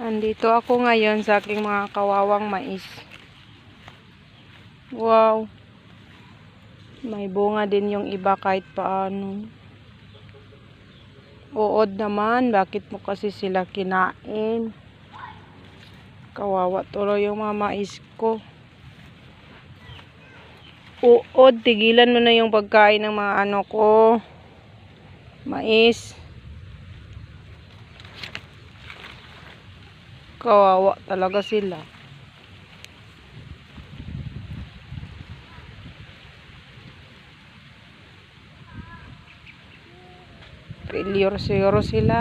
Andito ako ngayon sa aking mga kawawang mais. Wow. May bunga din yung iba kahit paano. Uod naman, bakit mo kasi sila kinain? Kawawa tuloy yung mga mais ko. Uod, tigilan mo na yung pagkain ng mga ano ko. Mais. Kawawa talaga sila. Failure siguro sila.